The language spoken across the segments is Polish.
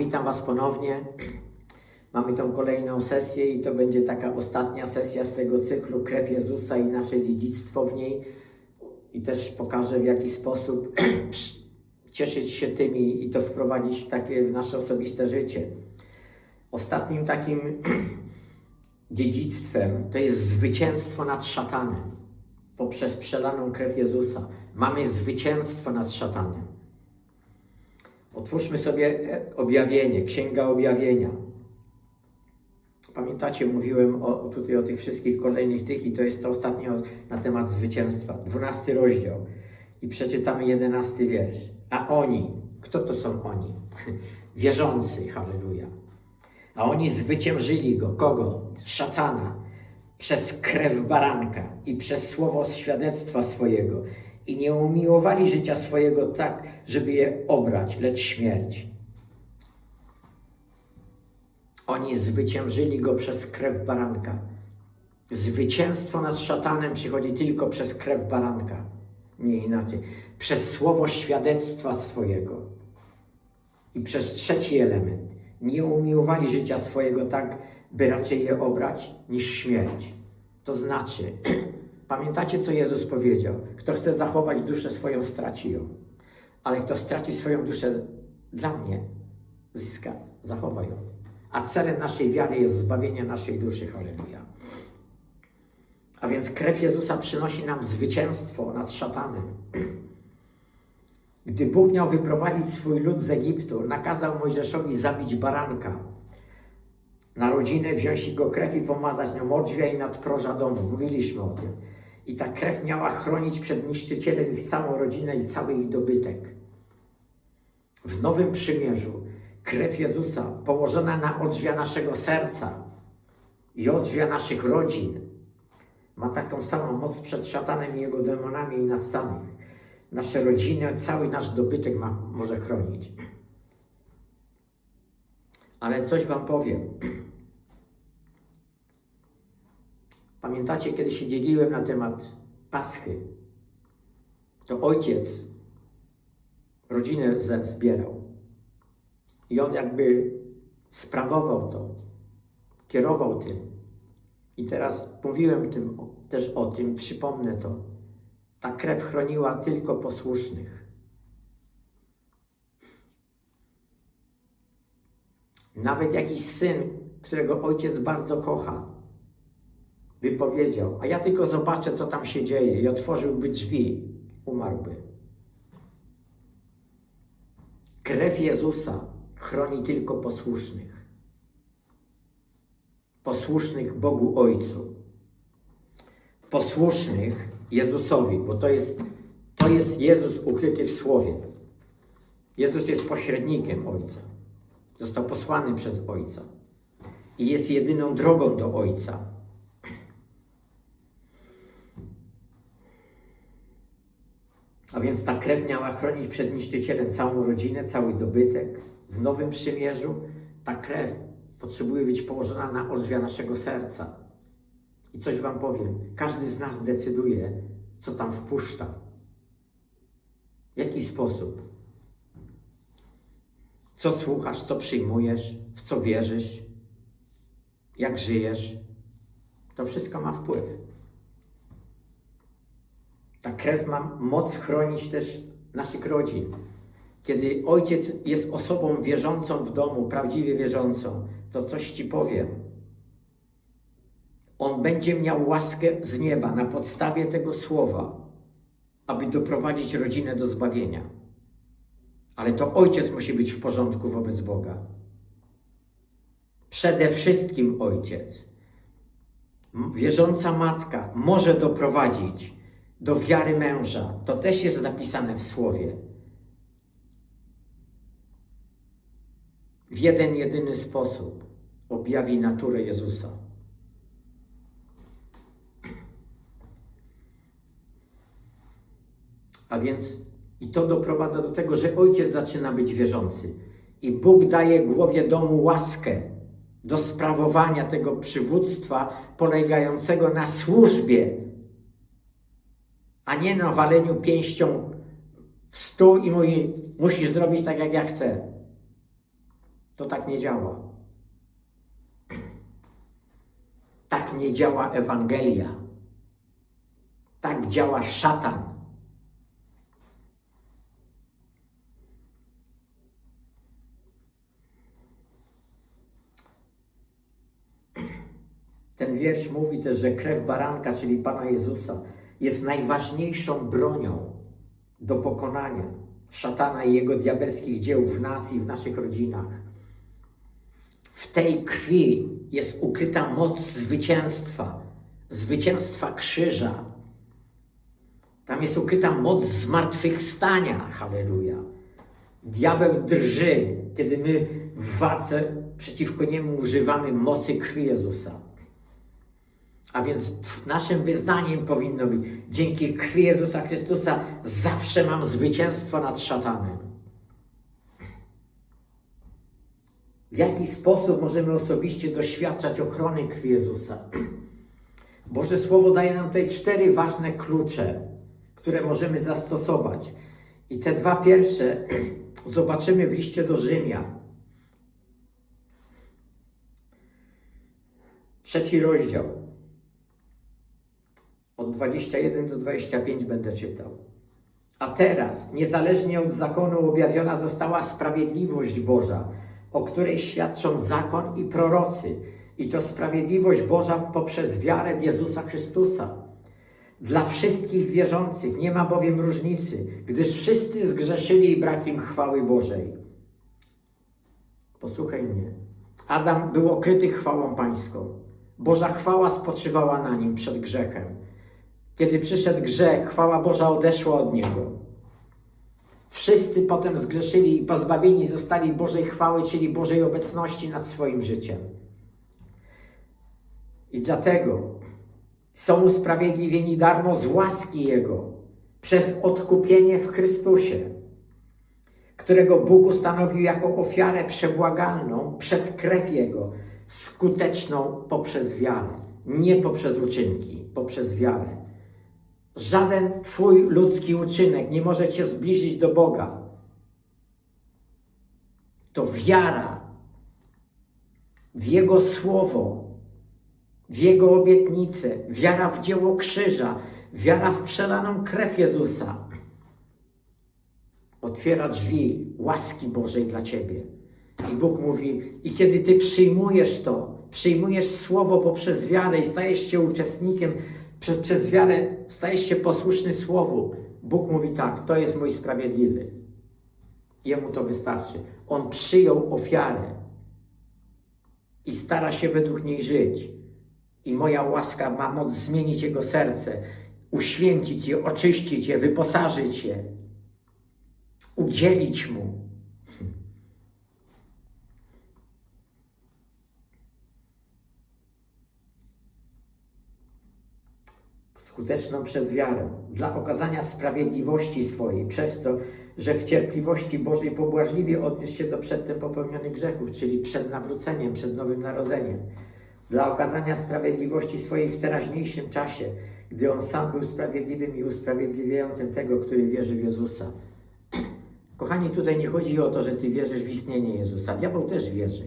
Witam Was ponownie. Mamy tą kolejną sesję i to będzie taka ostatnia sesja z tego cyklu Krew Jezusa i nasze dziedzictwo w niej. I też pokażę w jaki sposób cieszyć się tymi i to wprowadzić w takie w nasze osobiste życie. Ostatnim takim dziedzictwem to jest zwycięstwo nad szatanem poprzez przelaną krew Jezusa. Mamy zwycięstwo nad szatanem. Otwórzmy sobie objawienie, księga objawienia. Pamiętacie, mówiłem o, tutaj o tych wszystkich kolejnych tych i to jest to ostatnio na temat zwycięstwa. Dwunasty rozdział i przeczytamy jedenasty wiersz. A oni, kto to są oni? Wierzący, halleluja. A oni zwyciężyli go. Kogo? Szatana. Przez krew baranka i przez słowo świadectwa swojego. I nie umiłowali życia swojego tak, żeby je obrać, lecz śmierć. Oni zwyciężyli go przez krew baranka. Zwycięstwo nad szatanem przychodzi tylko przez krew baranka. Nie inaczej. Przez słowo świadectwa swojego. I przez trzeci element. Nie umiłowali życia swojego tak, by raczej je obrać, niż śmierć. To znaczy, pamiętacie, co Jezus powiedział? Kto chce zachować duszę swoją, straci ją. Ale kto straci swoją duszę dla mnie, zyska, zachowa ją. A celem naszej wiary jest zbawienie naszej duszy. Halleluja. A więc krew Jezusa przynosi nam zwycięstwo nad szatanem. Gdy Bóg miał wyprowadzić swój lud z Egiptu, nakazał Mojżeszowi zabić baranka. Na rodzinę wziąć jego krew i pomazać nią odrzwia i nadproża domu. Mówiliśmy o tym. I ta krew miała chronić przed niszczycielem ich całą rodzinę i cały ich dobytek. W Nowym Przymierzu krew Jezusa położona na odrzwia naszego serca i odrzwia naszych rodzin ma taką samą moc przed szatanem i jego demonami i nas samych. Nasze rodziny, cały nasz dobytek ma, może chronić. Ale coś Wam powiem. Pamiętacie, kiedy się dzieliłem na temat Paschy? To ojciec rodzinę zbierał. I on jakby sprawował to, kierował tym. I teraz mówiłem tym, też o tym, przypomnę to. Ta krew chroniła tylko posłusznych. Nawet jakiś syn, którego ojciec bardzo kocha, by powiedział, a ja tylko zobaczę, co tam się dzieje, i otworzyłby drzwi, umarłby. Krew Jezusa chroni tylko posłusznych. Posłusznych Bogu Ojcu. Posłusznych Jezusowi, bo to jest, to jest Jezus ukryty w Słowie. Jezus jest pośrednikiem Ojca. Został posłany przez Ojca. I jest jedyną drogą do Ojca. A więc ta krew miała chronić przed niszczycielem całą rodzinę, cały dobytek. W Nowym Przymierzu ta krew potrzebuje być położona na odrzwia naszego serca. I coś Wam powiem. Każdy z nas decyduje, co tam wpuszcza. W jaki sposób? Co słuchasz, co przyjmujesz, w co wierzysz, jak żyjesz. To wszystko ma wpływ. Ta krew ma moc chronić też naszych rodzin. Kiedy ojciec jest osobą wierzącą w domu, prawdziwie wierzącą, to coś ci powiem. On będzie miał łaskę z nieba na podstawie tego słowa, aby doprowadzić rodzinę do zbawienia. Ale to ojciec musi być w porządku wobec Boga. Przede wszystkim ojciec. Wierząca matka może doprowadzić do wiary męża. To też jest zapisane w słowie. W jeden jedyny sposób objawi naturę Jezusa. A więc i to doprowadza do tego, że ojciec zaczyna być wierzący. I Bóg daje głowie domu łaskę do sprawowania tego przywództwa polegającego na służbie, a nie na waleniu pięścią w stół i mówi, musisz zrobić tak, jak ja chcę. To tak nie działa. Tak nie działa Ewangelia. Tak działa szatan. Ten wiersz mówi też, że krew baranka, czyli Pana Jezusa, jest najważniejszą bronią do pokonania szatana i jego diabelskich dzieł w nas i w naszych rodzinach. W tej krwi jest ukryta moc zwycięstwa, zwycięstwa krzyża. Tam jest ukryta moc zmartwychwstania. Halleluja. Diabeł drży, kiedy my w walce przeciwko niemu używamy mocy krwi Jezusa. A więc naszym wyznaniem powinno być: dzięki krwi Jezusa Chrystusa zawsze mam zwycięstwo nad szatanem. W jaki sposób możemy osobiście doświadczać ochrony krwi Jezusa? Boże Słowo daje nam tutaj cztery ważne klucze, które możemy zastosować. I te dwa pierwsze zobaczymy w liście do Rzymian. Trzeci rozdział. Od 21 do 25 będę czytał. A teraz, niezależnie od zakonu, objawiona została sprawiedliwość Boża, o której świadczą zakon i prorocy. I to sprawiedliwość Boża poprzez wiarę w Jezusa Chrystusa. Dla wszystkich wierzących nie ma bowiem różnicy, gdyż wszyscy zgrzeszyli i brak im chwały Bożej. Posłuchaj mnie. Adam był okryty chwałą pańską. Boża chwała spoczywała na nim przed grzechem. Kiedy przyszedł grzech, chwała Boża odeszła od niego. Wszyscy potem zgrzeszyli i pozbawieni zostali Bożej chwały, czyli Bożej obecności nad swoim życiem. I dlatego są usprawiedliwieni darmo z łaski Jego, przez odkupienie w Chrystusie, którego Bóg ustanowił jako ofiarę przebłagalną przez krew Jego, skuteczną poprzez wiarę, nie poprzez uczynki, poprzez wiarę. Żaden Twój ludzki uczynek nie może Cię zbliżyć do Boga. To wiara w Jego Słowo, w Jego obietnicę, wiara w dzieło krzyża, wiara w przelaną krew Jezusa otwiera drzwi łaski Bożej dla Ciebie. I Bóg mówi, i kiedy Ty przyjmujesz to, przyjmujesz Słowo poprzez wiarę i stajesz się uczestnikiem, przez, przez wiarę stajesz się posłuszny Słowu. Bóg mówi tak, to jest mój sprawiedliwy. Jemu to wystarczy. On przyjął ofiarę i stara się według niej żyć. I moja łaska ma moc zmienić jego serce, uświęcić je, oczyścić je, wyposażyć je, udzielić mu. Skuteczną przez wiarę, dla okazania sprawiedliwości swojej, przez to, że w cierpliwości Bożej pobłażliwie odniósł się do przedtem popełnionych grzechów, czyli przed nawróceniem, przed nowym narodzeniem, dla okazania sprawiedliwości swojej w teraźniejszym czasie, gdy On sam był sprawiedliwym i usprawiedliwiającym tego, który wierzy w Jezusa. Kochani, tutaj nie chodzi o to, że Ty wierzysz w istnienie Jezusa. Diabeł też wierzy.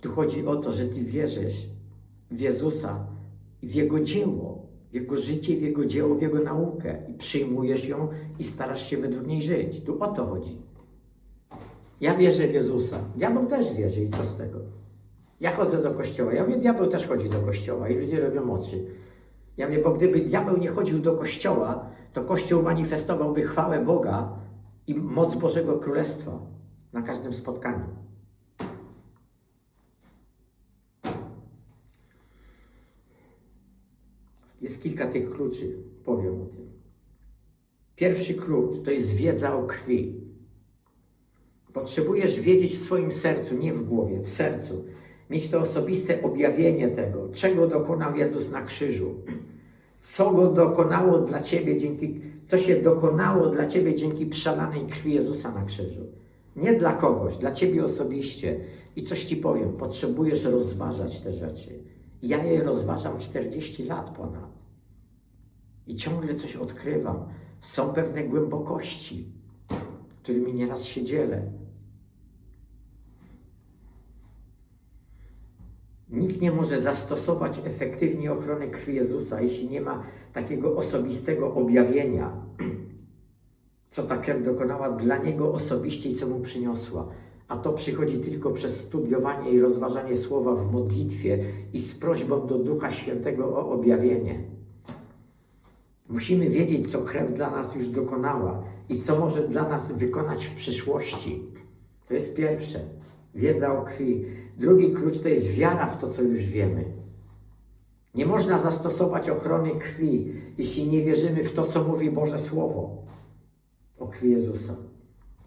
Tu chodzi o to, że Ty wierzysz w Jezusa, w Jego dzieło, w Jego życie, w Jego dzieło, w Jego naukę i przyjmujesz ją i starasz się według niej żyć. Tu o to chodzi. Ja wierzę w Jezusa. Diabeł też wierzy i co z tego? Ja chodzę do kościoła. Ja mówię, diabeł też chodzi do kościoła i ludzie robią oczy. Ja mówię, bo gdyby diabeł nie chodził do kościoła, to kościół manifestowałby chwałę Boga i moc Bożego Królestwa na każdym spotkaniu. Jest kilka tych kluczy, powiem o tym. Pierwszy klucz to jest wiedza o krwi. Potrzebujesz wiedzieć w swoim sercu, nie w głowie, w sercu. Mieć to osobiste objawienie tego, czego dokonał Jezus na krzyżu. Co go dokonało dla ciebie dzięki, co się dokonało dla ciebie dzięki przelanej krwi Jezusa na krzyżu. Nie dla kogoś, dla ciebie osobiście. I coś ci powiem, potrzebujesz rozważać te rzeczy. Ja je rozważam 40 lat ponad i ciągle coś odkrywam. Są pewne głębokości, którymi nieraz się dzielę. Nikt nie może zastosować efektywnie ochrony krwi Jezusa, jeśli nie ma takiego osobistego objawienia, co ta krew dokonała dla Niego osobiście i co Mu przyniosła. A to przychodzi tylko przez studiowanie i rozważanie słowa w modlitwie i z prośbą do Ducha Świętego o objawienie. Musimy wiedzieć, co krew dla nas już dokonała i co może dla nas wykonać w przyszłości. To jest pierwsze. Wiedza o krwi. Drugi klucz to jest wiara w to, co już wiemy. Nie można zastosować ochrony krwi, jeśli nie wierzymy w to, co mówi Boże Słowo o krwi Jezusa.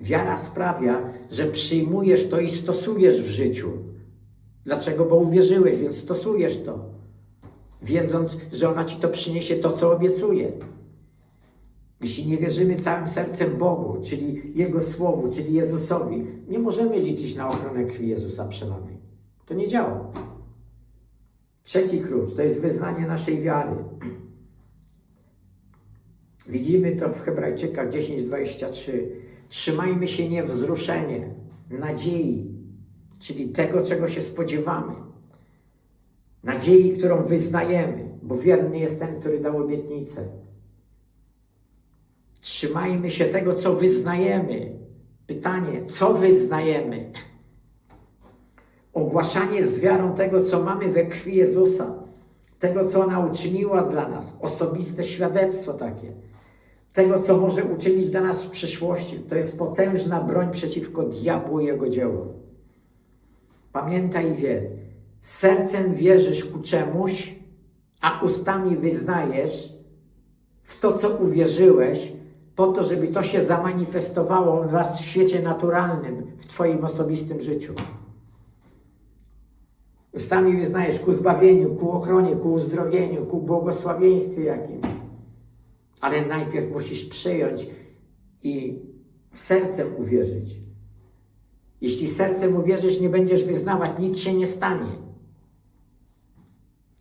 Wiara sprawia, że przyjmujesz to i stosujesz w życiu. Dlaczego? Bo uwierzyłeś, więc stosujesz to, wiedząc, że ona ci to przyniesie to, co obiecuje. Jeśli nie wierzymy całym sercem Bogu, czyli Jego Słowu, czyli Jezusowi, nie możemy liczyć na ochronę krwi Jezusa przelanej. To nie działa. Trzeci klucz to jest wyznanie naszej wiary. Widzimy to w Hebrajczykach 10:23. Trzymajmy się niewzruszenie, nadziei, czyli tego, czego się spodziewamy. Nadziei, którą wyznajemy, bo wierny jest ten, który dał obietnicę. Trzymajmy się tego, co wyznajemy. Pytanie, co wyznajemy? Ogłaszanie z wiarą tego, co mamy we krwi Jezusa, tego, co ona uczyniła dla nas, osobiste świadectwo takie, tego, co może uczynić dla nas w przyszłości. To jest potężna broń przeciwko diabłu i jego dziełom. Pamiętaj i wiedz, sercem wierzysz ku czemuś, a ustami wyznajesz w to, co uwierzyłeś, po to, żeby to się zamanifestowało w świecie naturalnym, w Twoim osobistym życiu. Ustami wyznajesz ku zbawieniu, ku ochronie, ku uzdrowieniu, ku błogosławieństwie jakimś. Ale najpierw musisz przyjąć i sercem uwierzyć. Jeśli sercem uwierzysz, nie będziesz wyznawać, nic się nie stanie.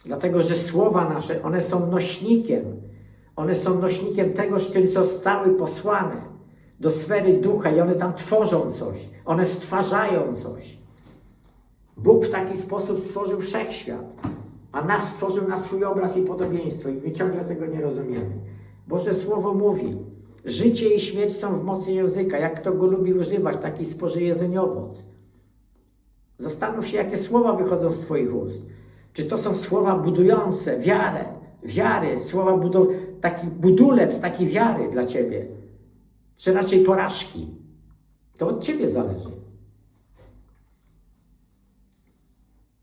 Dlatego, że słowa nasze, one są nośnikiem. One są nośnikiem tego, z czym zostały posłane do sfery ducha i one tam tworzą coś. One stwarzają coś. Bóg w taki sposób stworzył wszechświat, a nas stworzył na swój obraz i podobieństwo i my ciągle tego nie rozumiemy. Boże Słowo mówi, życie i śmierć są w mocy języka. Jak kto go lubi używać, taki spożyje zeń owoc. Zastanów się, jakie słowa wychodzą z Twoich ust. Czy to są słowa budujące wiarę, wiary, słowa budu taki budulec, taki wiary dla Ciebie, czy raczej porażki? To od Ciebie zależy.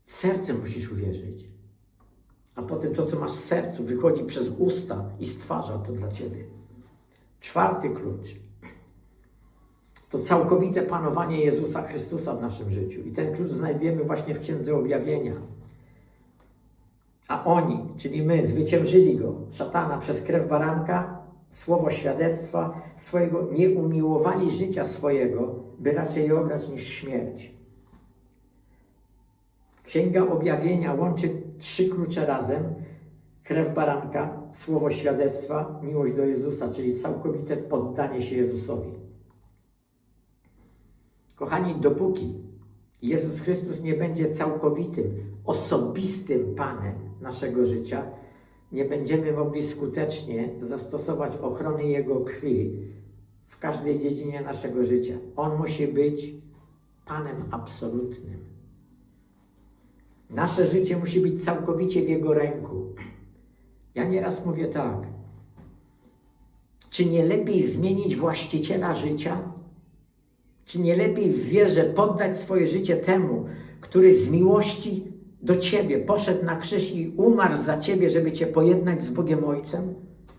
Sercem musisz uwierzyć. A potem to, co masz w sercu, wychodzi przez usta i stwarza to dla Ciebie. Czwarty klucz to całkowite panowanie Jezusa Chrystusa w naszym życiu. I ten klucz znajdujemy właśnie w Księdze Objawienia. A oni, czyli my, zwyciężyli go, szatana, przez krew baranka, słowo świadectwa swojego, nie umiłowali życia swojego, by raczej je obrać niż śmierć. Księga Objawienia łączy trzy klucze razem. Krew baranka, słowo świadectwa, miłość do Jezusa, czyli całkowite poddanie się Jezusowi. Kochani, dopóki Jezus Chrystus nie będzie całkowitym, osobistym Panem naszego życia, nie będziemy mogli skutecznie zastosować ochrony Jego krwi w każdej dziedzinie naszego życia. On musi być Panem absolutnym. Nasze życie musi być całkowicie w Jego ręku. Ja nieraz mówię tak. Czy nie lepiej zmienić właściciela życia? Czy nie lepiej w wierze poddać swoje życie temu, który z miłości do Ciebie poszedł na krzyż i umarł za Ciebie, żeby Cię pojednać z Bogiem Ojcem?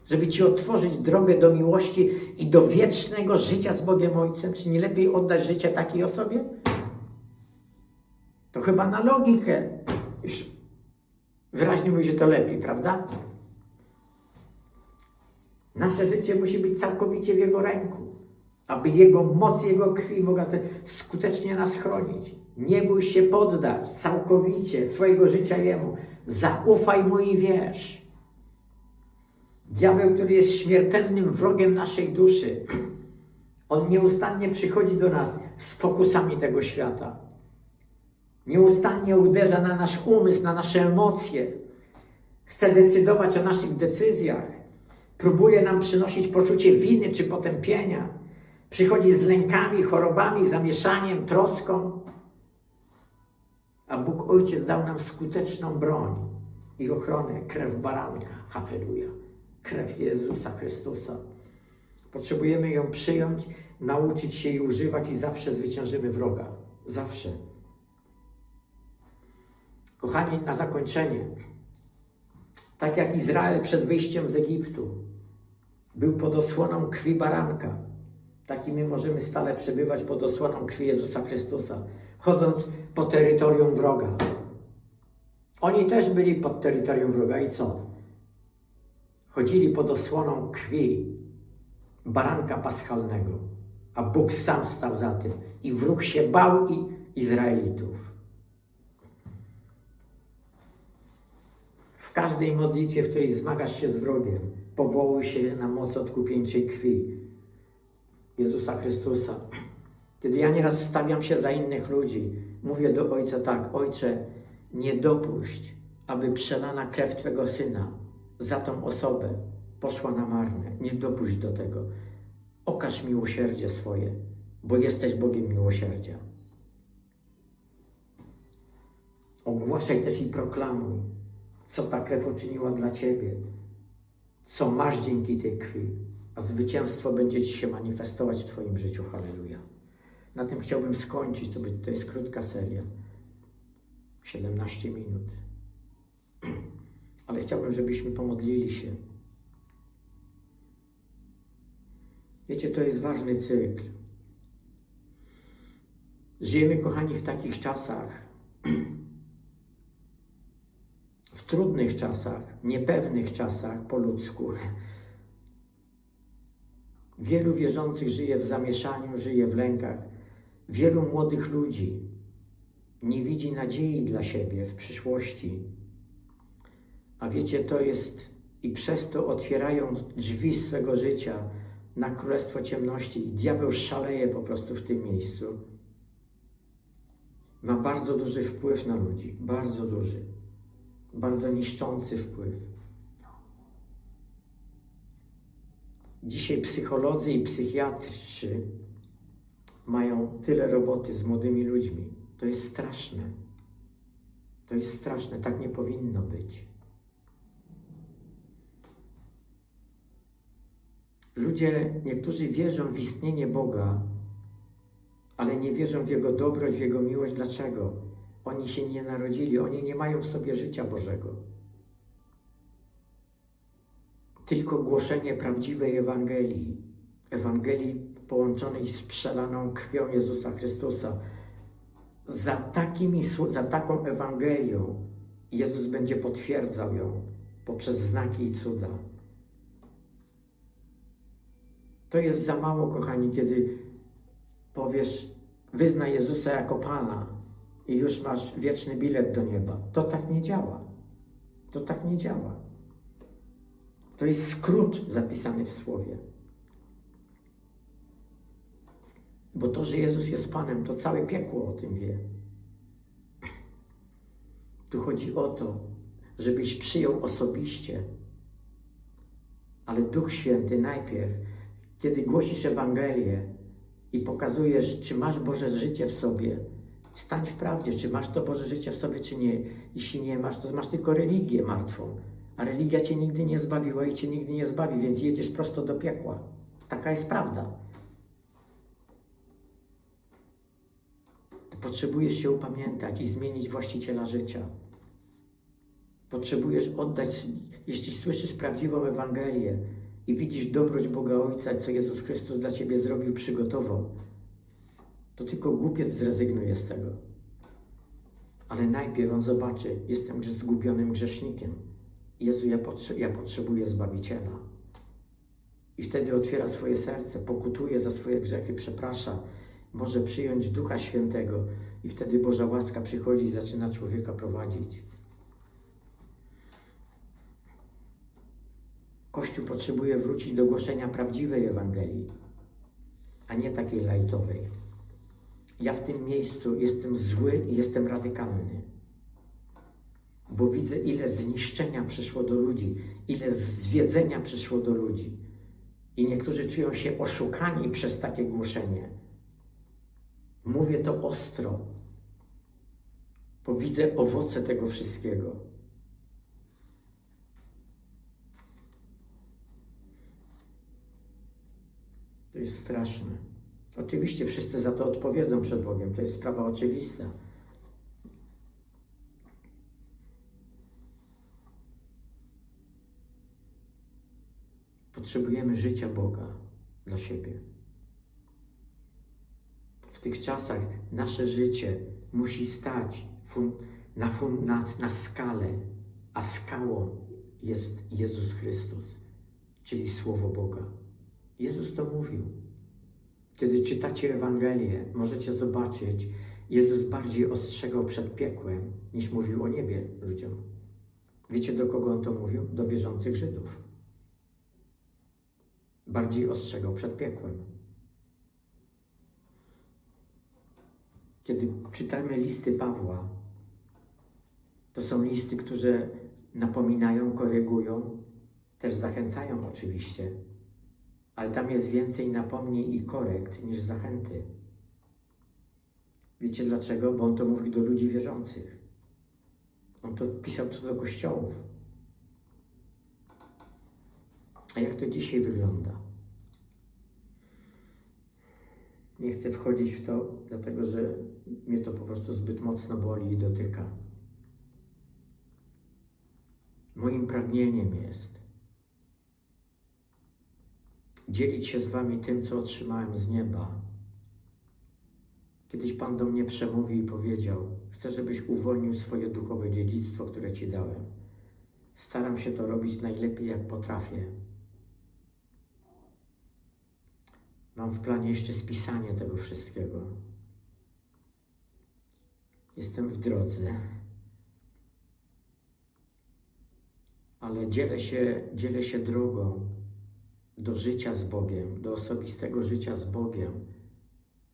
Żeby Ci otworzyć drogę do miłości i do wiecznego życia z Bogiem Ojcem? Czy nie lepiej oddać życie takiej osobie? To chyba na logikę. Już wyraźnie mówi, że to lepiej, prawda? Nasze życie musi być całkowicie w Jego ręku, aby Jego moc, Jego krwi mogła skutecznie nas chronić. Nie bój się poddać całkowicie swojego życia Jemu. Zaufaj Mu i wierz. Diabeł, który jest śmiertelnym wrogiem naszej duszy, on nieustannie przychodzi do nas z pokusami tego świata. Nieustannie uderza na nasz umysł, na nasze emocje. Chce decydować o naszych decyzjach. Próbuje nam przynosić poczucie winy czy potępienia. Przychodzi z lękami, chorobami, zamieszaniem, troską. A Bóg Ojciec dał nam skuteczną broń i ochronę, krew baranka. Halleluja. Krew Jezusa Chrystusa. Potrzebujemy ją przyjąć, nauczyć się jej używać i zawsze zwyciężymy wroga. Zawsze. Kochani, na zakończenie. Tak jak Izrael przed wyjściem z Egiptu był pod osłoną krwi baranka, tak i my możemy stale przebywać pod osłoną krwi Jezusa Chrystusa, chodząc po terytorium wroga. Oni też byli pod terytorium wroga i co? Chodzili pod osłoną krwi baranka paschalnego, a Bóg sam stał za tym i wróg się bał i Izraelitów. W każdej modlitwie, w której zmagasz się z wrogiem, powołuj się na moc odkupieńczej krwi Jezusa Chrystusa. Kiedy ja nieraz stawiam się za innych ludzi, mówię do Ojca tak, Ojcze, nie dopuść, aby przelana krew Twego Syna za tą osobę poszła na marne. Nie dopuść do tego. Okaż miłosierdzie swoje, bo jesteś Bogiem miłosierdzia. Ogłaszaj też i proklamuj, co ta krew uczyniła dla Ciebie, co masz dzięki tej krwi, a zwycięstwo będzie Ci się manifestować w Twoim życiu. Halleluja. Na tym chciałbym skończyć, to, to jest krótka seria, 17 minut. Ale chciałbym, żebyśmy pomodlili się. Wiecie, to jest ważny cykl. Żyjemy, kochani, w takich czasach, w trudnych czasach, niepewnych czasach po ludzku. Wielu wierzących żyje w zamieszaniu, żyje w lękach. Wielu młodych ludzi nie widzi nadziei dla siebie w przyszłości. A wiecie, to jest i przez to otwierają drzwi swego życia na królestwo ciemności i diabeł szaleje po prostu w tym miejscu. Ma bardzo duży wpływ na ludzi, bardzo duży, bardzo niszczący wpływ. Dzisiaj psycholodzy i psychiatrzy mają tyle roboty z młodymi ludźmi. To jest straszne. To jest straszne, tak nie powinno być. Ludzie, niektórzy wierzą w istnienie Boga, ale nie wierzą w Jego dobroć, w Jego miłość. Dlaczego? Oni się nie narodzili, oni nie mają w sobie życia Bożego. Tylko głoszenie prawdziwej Ewangelii, Ewangelii połączonej z przelaną krwią Jezusa Chrystusa. Za, takimi, za taką Ewangelią Jezus będzie potwierdzał ją poprzez znaki i cuda. To jest za mało, kochani, kiedy powiesz, wyznaj Jezusa jako Pana i już masz wieczny bilet do nieba. To tak nie działa. To tak nie działa. To jest skrót zapisany w Słowie. Bo to, że Jezus jest Panem, to całe piekło o tym wie. Tu chodzi o to, żebyś przyjął osobiście, ale Duch Święty najpierw kiedy głosisz Ewangelię i pokazujesz, czy masz Boże życie w sobie, stań w prawdzie, czy masz to Boże życie w sobie, czy nie. Jeśli nie masz, to masz tylko religię martwą. A religia cię nigdy nie zbawiła i cię nigdy nie zbawi, więc jedziesz prosto do piekła. Taka jest prawda. Ty potrzebujesz się upamiętać i zmienić właściciela życia. Potrzebujesz oddać, jeśli słyszysz prawdziwą Ewangelię, i widzisz dobroć Boga Ojca, co Jezus Chrystus dla ciebie zrobił, przygotował, to tylko głupiec zrezygnuje z tego. Ale najpierw on zobaczy, jestem zgubionym grzesznikiem. Jezu, ja, potrze ja potrzebuję Zbawiciela. I wtedy otwiera swoje serce, pokutuje za swoje grzechy, przeprasza, może przyjąć Ducha Świętego i wtedy Boża łaska przychodzi i zaczyna człowieka prowadzić. Kościół potrzebuje wrócić do głoszenia prawdziwej Ewangelii, a nie takiej lajtowej. Ja w tym miejscu jestem zły i jestem radykalny. Bo widzę, ile zniszczenia przyszło do ludzi, ile zwiedzenia przyszło do ludzi. I niektórzy czują się oszukani przez takie głoszenie. Mówię to ostro, bo widzę owoce tego wszystkiego. To jest straszne. Oczywiście wszyscy za to odpowiedzą przed Bogiem, to jest sprawa oczywista. Potrzebujemy życia Boga dla siebie. W tych czasach nasze życie musi stać fun- na, fun- na, na skalę, a skałą jest Jezus Chrystus, czyli Słowo Boga. Jezus to mówił. Kiedy czytacie Ewangelię, możecie zobaczyć, Jezus bardziej ostrzegał przed piekłem, niż mówił o niebie ludziom. Wiecie, do kogo on to mówił? Do wierzących Żydów. Bardziej ostrzegał przed piekłem. Kiedy czytamy listy Pawła, to są listy, które napominają, korygują, też zachęcają oczywiście, ale tam jest więcej napomnień i korekt niż zachęty. Wiecie dlaczego? Bo on to mówi do ludzi wierzących. On to pisał to do kościołów. A jak to dzisiaj wygląda? Nie chcę wchodzić w to, dlatego że mnie to po prostu zbyt mocno boli i dotyka. Moim pragnieniem jest dzielić się z Wami tym, co otrzymałem z nieba. Kiedyś Pan do mnie przemówił i powiedział: Chcę, żebyś uwolnił swoje duchowe dziedzictwo, które Ci dałem. Staram się to robić najlepiej, jak potrafię. Mam w planie jeszcze spisanie tego wszystkiego. Jestem w drodze. Ale dzielę się, dzielę się drogą do życia z Bogiem, do osobistego życia z Bogiem,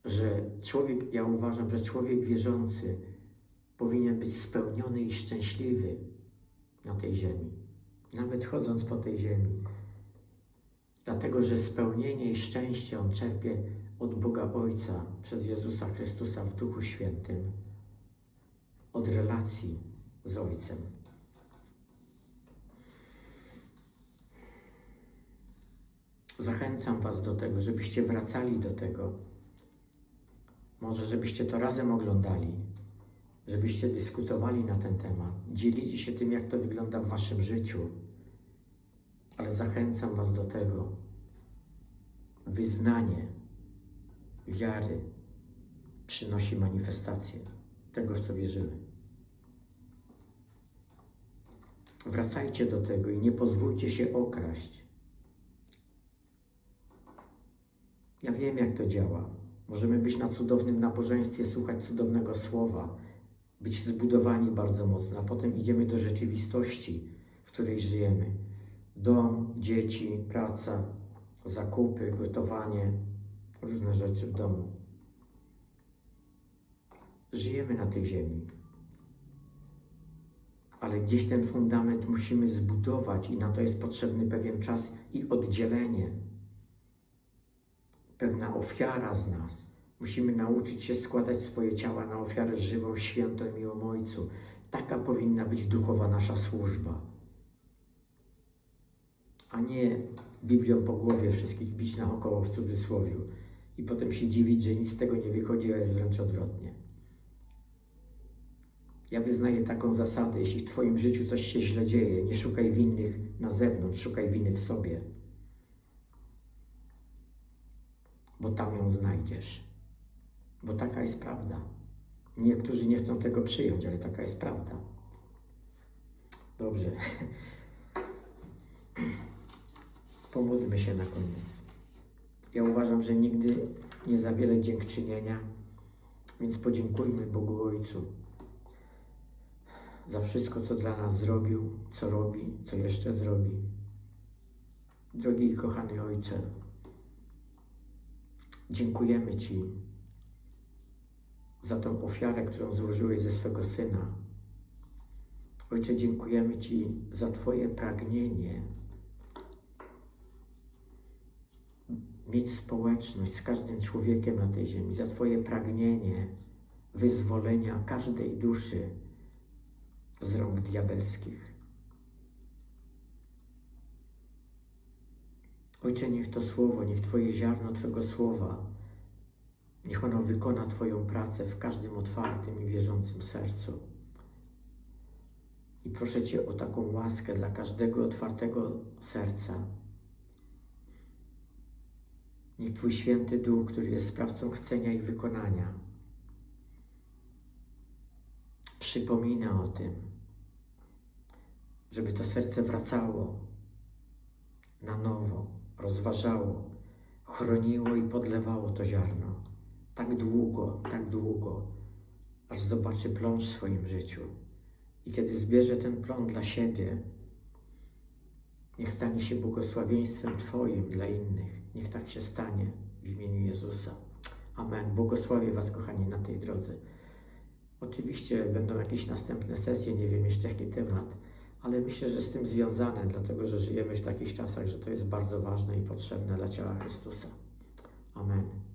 że człowiek, ja uważam, że człowiek wierzący powinien być spełniony i szczęśliwy na tej ziemi, nawet chodząc po tej ziemi. Dlatego, że spełnienie i szczęście on czerpie od Boga Ojca przez Jezusa Chrystusa w Duchu Świętym, od relacji z Ojcem. Zachęcam Was do tego, żebyście wracali do tego. Może żebyście to razem oglądali, żebyście dyskutowali na ten temat, dzielili się tym, jak to wygląda w Waszym życiu. Ale zachęcam Was do tego. Wyznanie wiary przynosi manifestację tego, w co wierzymy. Wracajcie do tego i nie pozwólcie się okraść. Ja wiem, jak to działa. Możemy być na cudownym nabożeństwie, słuchać cudownego słowa, być zbudowani bardzo mocno, a potem idziemy do rzeczywistości, w której żyjemy. Dom, dzieci, praca, zakupy, gotowanie, różne rzeczy w domu. Żyjemy na tej ziemi. Ale gdzieś ten fundament musimy zbudować i na to jest potrzebny pewien czas i oddzielenie pewna ofiara z nas. Musimy nauczyć się składać swoje ciała na ofiarę żywą, świętą miłą Ojcu. Taka powinna być duchowa nasza służba. A nie Biblią po głowie wszystkich bić naokoło w cudzysłowie i potem się dziwić, że nic z tego nie wychodzi, a jest wręcz odwrotnie. Ja wyznaję taką zasadę, jeśli w Twoim życiu coś się źle dzieje, nie szukaj winnych na zewnątrz, szukaj winy w sobie. bo tam ją znajdziesz. Bo taka jest prawda. Niektórzy nie chcą tego przyjąć, ale taka jest prawda. Dobrze. Pomódlmy się na koniec. Ja uważam, że nigdy nie za wiele dziękczynienia, więc podziękujmy Bogu Ojcu za wszystko, co dla nas zrobił, co robi, co jeszcze zrobi. Drogi i kochany Ojcze, Dziękujemy Ci za tą ofiarę, którą złożyłeś ze swego Syna. Ojcze, dziękujemy Ci za Twoje pragnienie mieć społeczność z każdym człowiekiem na tej ziemi, za Twoje pragnienie wyzwolenia każdej duszy z rąk diabelskich. Ojcze, niech to słowo, niech Twoje ziarno Twojego słowa, niech ono wykona Twoją pracę w każdym otwartym i wierzącym sercu. I proszę Cię o taką łaskę dla każdego otwartego serca. Niech Twój święty Duch, który jest sprawcą chcenia i wykonania, przypomina o tym, żeby to serce wracało na nowo, rozważało, chroniło i podlewało to ziarno. Tak długo, tak długo, aż zobaczy plon w swoim życiu. I kiedy zbierze ten plon dla siebie, niech stanie się błogosławieństwem Twoim dla innych. Niech tak się stanie w imieniu Jezusa. Amen. Błogosławię Was, kochani, na tej drodze. Oczywiście będą jakieś następne sesje, nie wiem jeszcze jaki temat, ale myślę, że z tym związane, dlatego że żyjemy w takich czasach, że to jest bardzo ważne i potrzebne dla ciała Chrystusa. Amen.